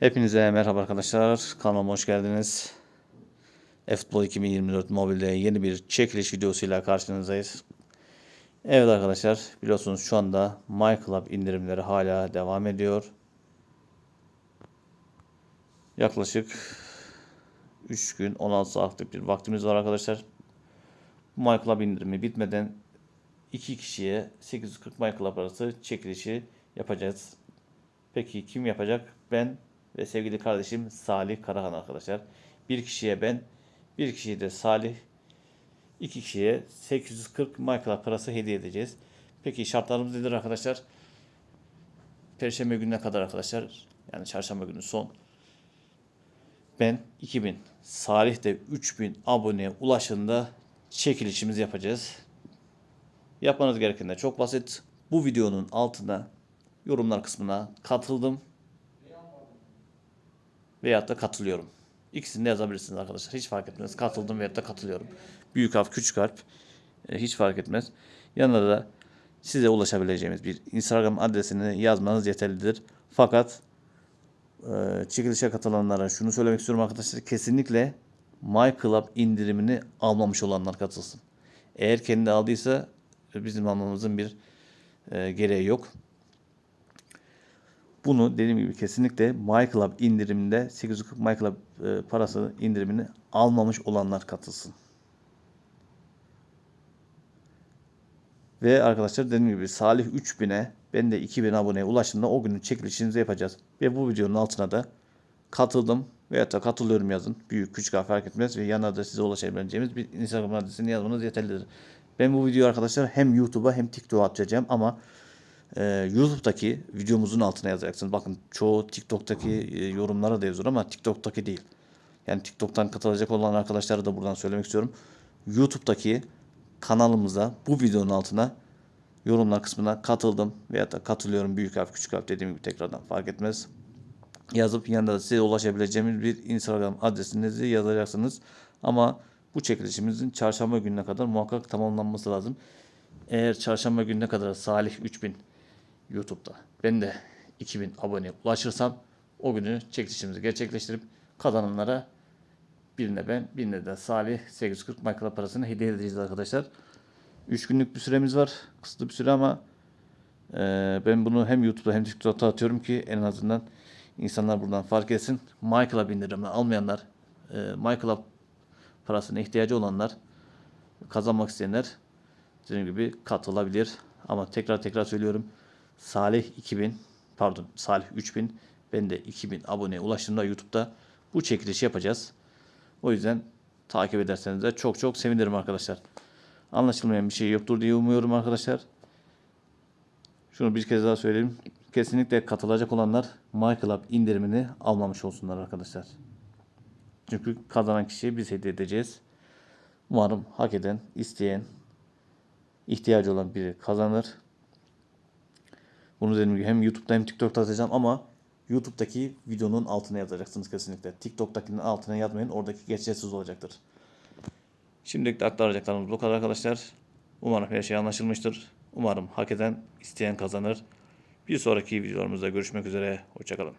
Hepinize merhaba arkadaşlar. Kanalıma hoş geldiniz. Futbol 2024 mobilde yeni bir çekiliş videosuyla karşınızdayız. Evet arkadaşlar biliyorsunuz şu anda MyClub indirimleri hala devam ediyor. Yaklaşık 3 gün 16 saatlik bir vaktimiz var arkadaşlar. MyClub indirimi bitmeden 2 kişiye 840 MyClub arası çekilişi yapacağız. Peki kim yapacak? Ben ve sevgili kardeşim Salih Karahan arkadaşlar. Bir kişiye ben, bir kişiye de Salih, iki kişiye 840 MyClub parası hediye edeceğiz. Peki şartlarımız nedir arkadaşlar? Perşembe gününe kadar arkadaşlar, yani çarşamba günü son. Ben 2000, Salih de 3000 aboneye ulaşında çekilişimizi yapacağız. Yapmanız gereken de çok basit. Bu videonun altına yorumlar kısmına katıldım veyahut da katılıyorum. İkisini de yazabilirsiniz arkadaşlar. Hiç fark etmez. Katıldım veyahut da katılıyorum. Büyük harf, küçük harf e, hiç fark etmez. Yanına da size ulaşabileceğimiz bir Instagram adresini yazmanız yeterlidir. Fakat e, çekilişe katılanlara şunu söylemek istiyorum arkadaşlar. Kesinlikle MyClub indirimini almamış olanlar katılsın. Eğer kendi aldıysa bizim almamızın bir e, gereği yok. Bunu dediğim gibi kesinlikle MyClub indiriminde 840 MyClub e, parası indirimini almamış olanlar katılsın. Ve arkadaşlar dediğim gibi Salih 3000'e ben de 2000 aboneye ulaştığımda o günün çekilişinizi yapacağız. Ve bu videonun altına da katıldım veya da katılıyorum yazın. Büyük küçük fark etmez ve yanına da size ulaşabileceğimiz bir Instagram adresini yazmanız yeterlidir. Ben bu videoyu arkadaşlar hem YouTube'a hem TikTok'a atacağım ama e, YouTube'daki videomuzun altına yazacaksınız. Bakın çoğu TikTok'taki e, yorumlara da yazıyor ama TikTok'taki değil. Yani TikTok'tan katılacak olan arkadaşlara da buradan söylemek istiyorum. YouTube'daki kanalımıza bu videonun altına yorumlar kısmına katıldım veya da katılıyorum büyük harf küçük harf dediğim gibi tekrardan fark etmez. Yazıp yanında da size ulaşabileceğimiz bir Instagram adresinizi yazacaksınız. Ama bu çekilişimizin çarşamba gününe kadar muhakkak tamamlanması lazım. Eğer çarşamba gününe kadar Salih 3000 YouTube'da ben de 2000 aboneye ulaşırsam o günü çekilişimizi gerçekleştirip kazananlara birine ben birine de Salih 840 MyClub parasını hediye edeceğiz arkadaşlar. 3 günlük bir süremiz var. Kısıtlı bir süre ama e, ben bunu hem YouTube'da hem TikTok'ta atıyorum ki en azından insanlar buradan fark etsin. MyClub indirimini almayanlar, e, MyClub parasına ihtiyacı olanlar, kazanmak isteyenler dediğim gibi katılabilir. Ama tekrar tekrar söylüyorum. Salih 2000 pardon Salih 3000 ben de 2000 aboneye ulaştığımda YouTube'da bu çekilişi yapacağız. O yüzden takip ederseniz de çok çok sevinirim arkadaşlar. Anlaşılmayan bir şey yoktur diye umuyorum arkadaşlar. Şunu bir kez daha söyleyeyim. Kesinlikle katılacak olanlar MyClub indirimini almamış olsunlar arkadaşlar. Çünkü kazanan kişiye biz hediye edeceğiz. Umarım hak eden, isteyen, ihtiyacı olan biri kazanır. Bunu dediğim gibi hem YouTube'da hem TikTok'ta atacağım ama YouTube'daki videonun altına yazacaksınız kesinlikle. TikTok'takinin altına yazmayın. Oradaki geçersiz olacaktır. Şimdilik de aktaracaklarımız bu kadar arkadaşlar. Umarım her şey anlaşılmıştır. Umarım hak eden, isteyen kazanır. Bir sonraki videolarımızda görüşmek üzere. Hoşçakalın.